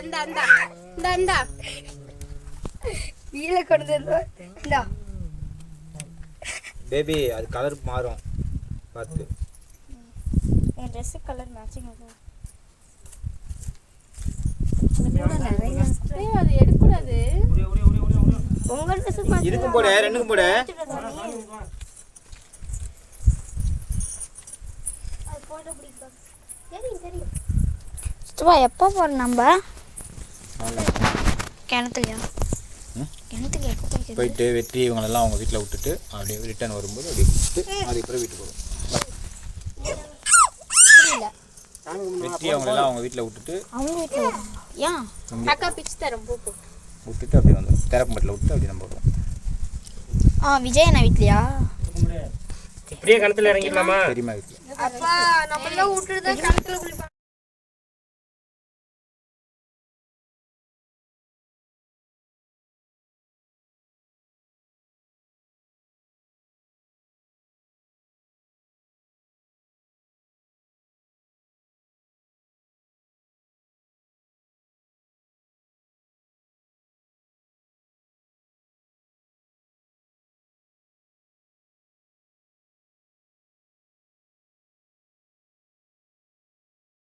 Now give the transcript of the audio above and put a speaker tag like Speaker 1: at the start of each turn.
Speaker 1: இந்த இந்த அந்த
Speaker 2: கீழே கொண்டு இந்தா.
Speaker 3: பேபி அது கலர் மாறும். பார்த்து.
Speaker 2: என் ட்ரெஸ் கலர் மேட்சிங்
Speaker 1: ஏய், அது எடுக்கூடாது
Speaker 2: உங்க ட்ரெஸ்
Speaker 3: இதுக்கும் போடு ரெண்டுக்கும் போடு.
Speaker 2: சுவா எப்போ போகிறோம் நம்ம? கிணத்துலையா? கிணத்துக்கு
Speaker 3: போயிட்டு வெற்றி இவங்களெல்லாம் அவங்க வீட்டில் விட்டுட்டு அப்படியே ரிட்டர்ன் வரும்போது அப்படியே விட்டு அதுக்கப்புறம் வீட்டுக்கு வரும் வெற்றி அவங்களெல்லாம் அவங்க வீட்டில் விட்டுட்டு
Speaker 2: அவங்க வீட்டில் ஏன்?
Speaker 1: அக்கா பிச்சு தரேன் போ
Speaker 3: விட்டுட்டு அப்படியே வந்துடும் திறப்பம்பட்டில் விட்டு அப்படியே நம்ம வருவோம்
Speaker 2: ஆ விஜய் அண்ணா வீட்லையா?
Speaker 4: இப்படியே கணத்துல இறங்கிடலாமா?
Speaker 3: பெரியம்மா வீட்டில்.
Speaker 1: அப்பா நம்மளாம் விட்டுட்டு தான் கணக்குல குளிப்பாங்க.